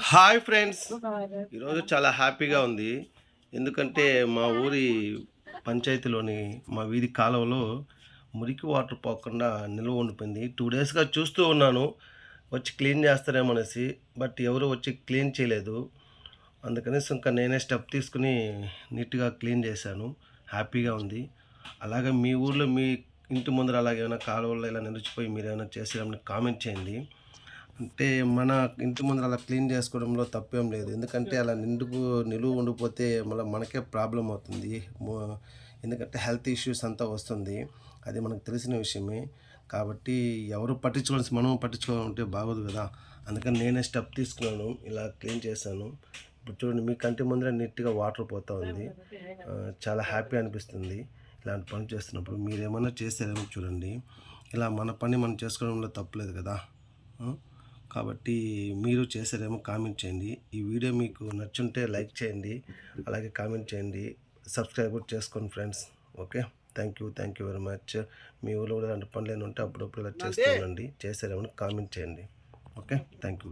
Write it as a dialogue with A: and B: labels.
A: Hi friends. ఈరోజు చాలా హ్యాపీగా ఉంది. ఎందుకంటే మా ఊరి పంచాయతీలోని మా వీధి కాలువలో మురికి వాటర్ పోకుండా నిల్వ ఉండిపోయింది. టూ డేస్గా చూస్తూ ఉన్నాను. వచ్చి క్లీన్ చేస్తారేమనేసి బట్ ఎవరు వచ్చి క్లీన్ చేయలేదు. అందుకనేసి ఇంకా నేనే స్టెప్ తీసుకుని నీట్గా క్లీన్ చేశాను. హ్యాపీగా ఉంది. అలాగే మీ ఊర్లో మీ ఇంటి ముందర అలాగే ఏమైనా కాలువల్లో ఇలా నిలిచిపోయి మీరు ఏమైనా చేసేయమని కామెంట్ చేయండి. అంటే మన ఇంటి ముందర అలా క్లీన్ చేసుకోవడంలో తప్పేం లేదు. ఎందుకంటే అలా నిండుకు నిలువు ఉండిపోతే మళ్ళీ మనకే ప్రాబ్లం అవుతుంది. ఎందుకంటే హెల్త్ ఇష్యూస్ అంతా వస్తుంది. అది మనకు తెలిసిన విషయమే. కాబట్టి ఎవరు పట్టించుకోవాల్సి మనం పట్టించుకోవాలంటే బాగోదు కదా. అందుకని నేనే స్టెప్ తీసుకున్నాను. ఇలా క్లీన్ చేశాను. ఇప్పుడు చూడండి మీ కంటి ముందర నీట్గా వాటర్ పోతూ ఉంది. చాలా హ్యాపీ అనిపిస్తుంది ఇలాంటి పని చేస్తున్నప్పుడు. మీరు ఏమైనా చేస్తారేమో చూడండి. ఇలా మన పని మనం చేసుకోవడంలో తప్పలేదు కదా. కాబట్టి మీరు చేసారేమో కామెంట్ చేయండి. ఈ వీడియో మీకు నచ్చుంటే లైక్ చేయండి. అలాగే కామెంట్ చేయండి. సబ్స్క్రైబ్ కూడా చేసుకోండి friends okay thank you thank you very much మీ ఊళ్ళో కూడా ఇలాంటి పనులు ఏమైనా ఉంటే అప్పుడప్పుడు ఇలా చేస్తూ ఉండండి. చేసారేమో కామెంట్ చేయండి. Okay thank you